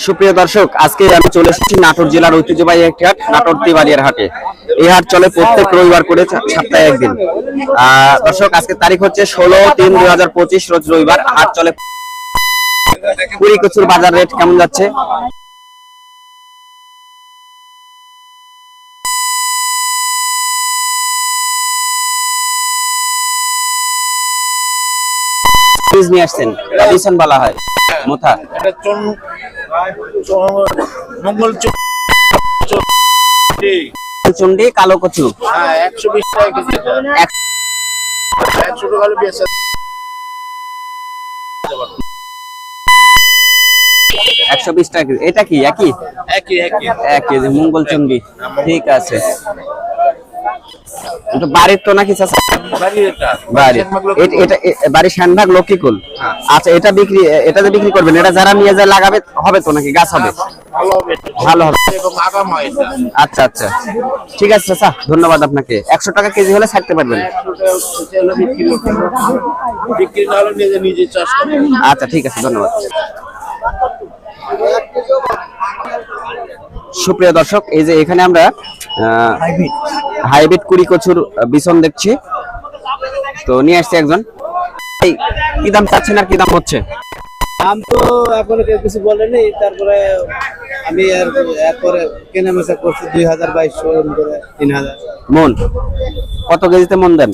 সুপ্রিয় দর্শক, আজকে আমি চলে এসেছি নাটোর জেলার ঐতিহ্যবাহী একটি হাট, নাটোর তিবাড়িয়ার হাটে। এই হাট চলে প্রত্যেক রবিবার করে সপ্তাহে একদিন। দর্শক আজকে তারিখ হচ্ছে ষোলো তিন দুই হাজার পঁচিশ, রোজ রবিবার। হাট চলে কুড়ি কচুর বাজার রেট কেমন যাচ্ছে? নিয়ে আসছেন বলা হয়, মোথা। এটা চন চন- কালো কচু হ্যাঁ একশো বিশ টাকা কেজি। একশো বিশ টাকা। এটা কি একই একই একই মঙ্গল চন্ডি ঠিক আছে এটা বাড়ির তো নাকি বাড়ির। শানভাগ লক্ষ্মীকুল। আচ্ছা এটা বিক্রি এটা যে বিক্রি করবেন, এটা যারা নিয়ে যায় লাগাবে, হবে তো নাকি? গাছ হবে? ভালো হবে। আচ্ছা আচ্ছা। ঠিক আছে, চাচা, ধন্যবাদ আপনাকে। একশো টাকা কেজি হলে ছাড়তে পারবেন। আচ্ছা ঠিক আছে, ধন্যবাদ। সুপ্রিয় দর্শক, এই যে এখানে আমরা হাইব্রিড কুড়ি কচুর বিছন দেখছি। তো নিয়ে আসছে একজন। কি দাম চাচ্ছেন আর কি দাম হচ্ছে? দাম তো এখন কেউ কিছু বলেনি। তারপরে আমি আর একবারে কেনা মেশা করছি দুই হাজার বাইশশো করে তিন হাজার। মন কত কেজিতে মন দেন?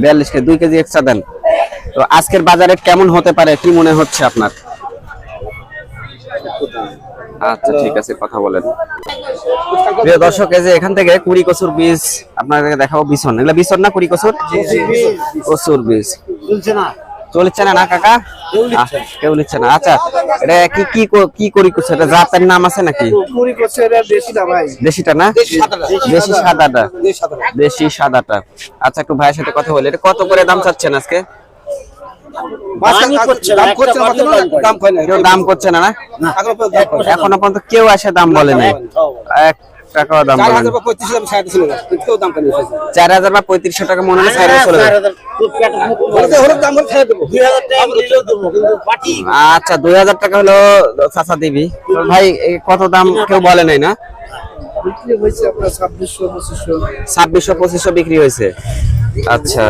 বিয়াল্লিশ কেজি। দুই কেজি এক্সট্রা দেন। তো আজকের বাজারে কেমন হতে পারে কি মনে হচ্ছে আপনার? আচ্ছা ঠিক আছে কথা বলেন। প্রিয় দর্শক এই যে এখান থেকে কুড়ি কচুর বীজ আপনাদেরকে দেখাবো বিছন। এগুলা বিছন না কুড়ি কচুর? কচুর বীজ। চলছে না। চলছে না না কাকা? কেউ নিচ্ছে না। আচ্ছা এটা কি কি কো- করি কচু? এটা জাতের নাম আছে নাকি? করছে দেশিটা না? দেশি সাদাটা। দেশি সাদাটা। আচ্ছা একটু ভাইয়ের সাথে কথা বলি। এটা কত করে দাম চাচ্ছেন আজকে? দাম করছে না না কেউ দাম করছে না না? এখনও পর্যন্ত দাম কয় না। এখনও পর্যন্ত কেউ এসে দাম বলে নাই এক টাকাও দাম চার হাজার বা পঁয়ত্রিশশো টাকা মনে হলে সাইডে চলে আচ্ছা দুই হাজার টাকা হলো চাচা দিবি। ভাই কত দাম কেউ বলে নাই না? ছাব্বিশশো পঁচিশশো বিক্রি হয়েছে। আচ্ছা।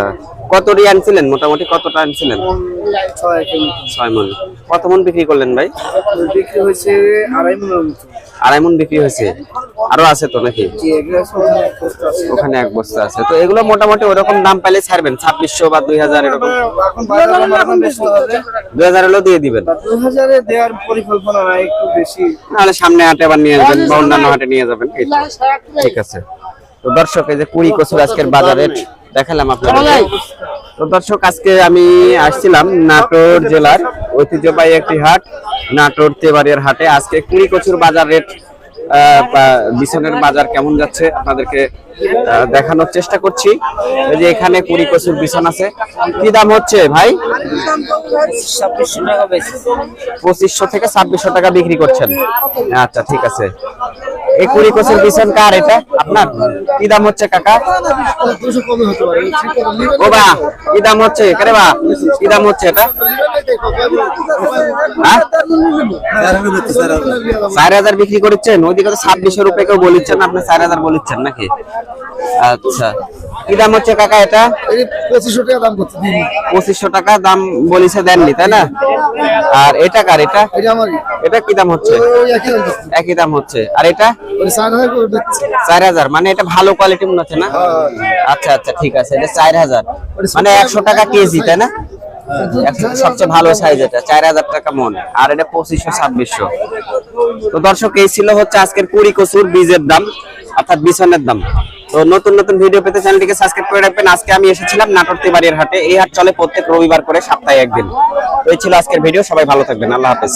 কত রি আনছিলেন মোটামুটি কতটা আনছিলেন ছয় মন। কত মন বিক্রি করলেন ভাই? বিক্রি হয়েছে আড়াই মতো। আড়াই মন বিক্রি হয়েছে। আরও আছে তো নাকি? ওখানে এক বস্তা আছে। তো এগুলো মোটামুটি ওরকম দাম পাইলে ছাড়বেন ছাব্বিশশো বা দুই হাজার এরকম। দুই হাজার হলেও দিয়ে দিবেন। দুই হাজারে দেওয়ার পরিকল্পনা নাই একটু বেশি। নাহলে সামনে হাটে আবার নিয়ে যাবেন বা অন্যান্য হাটে নিয়ে যাবেন। ঠিক আছে। তো দর্শক এই যে কুড়ি কচুর আজকের বাজারে দেখালাম আপনাদের। তো দর্শক আজকে আমি আসছিলাম নাটোর জেলার ঐতিহ্যবাহী একটি হাট নাটোর তেবাড়িয়ার হাটে। আজকে কুড়ি কচুর বাজার রেট বিছনের বাজার কেমন যাচ্ছে আপনাদেরকে দেখানোর চেষ্টা করছি। এই যে এখানে কুড়ি কচুর বিছন আছে। কি দাম হচ্ছে ভাই? টাকা পঁচিশশো থেকে ছাব্বিশশো টাকা বিক্রি করছেন। আচ্ছা ঠিক আছে। এই কুড়ি কোচের বিছন কার এটা? আপনার? কি দাম হচ্ছে কাকা? ও বা, কি দাম হচ্ছে? কারে বা, কি দাম হচ্ছে এটা? হ্যাঁ? চার হাজার বিক্রি করছেন? ওইদিকে তো ছাব্বিশশো রুপে কেউ বলিচ্ছেন, আপনি চার হাজার বলিচ্ছেন নাকি? আচ্ছা। কি দাম হচ্ছে কাকা এটা? পঁচিশশো টাকা দাম করছে পঁচিশশো টাকা দাম বলিছে দেননি তাই না? আর এটা কার এটা? এটা কি দাম হচ্ছে? একই দাম হচ্ছে। আর এটা? চার হাজার চার মানে এটা ভালো কোয়ালিটি মনে হচ্ছে না? আচ্ছা আচ্ছা ঠিক আছে এটা চার হাজার। মানে একশো টাকা কেজি তাই না? সবচেয়ে ভালো সাইজ এটা চার হাজার টাকা মন। আর এটা পঁচিশশো ছাব্বিশশো। তো দর্শক এই ছিল হচ্ছে আজকের কুড়ি কচুর বীজের দাম অর্থাৎ বিছনের দাম। তো নতুন নতুন ভিডিও পেতে চ্যানেলটিকে সাবস্ক্রাইব করে রাখবেন। আজকে আমি এসেছিলাম নাটোর বাড়ির হাটে। এই হাট চলে প্রত্যেক রবিবার করে সপ্তাহে একদিন। এই ছিল আজকের ভিডিও সবাই ভালো থাকবেন। আল্লাহ হাফেজ।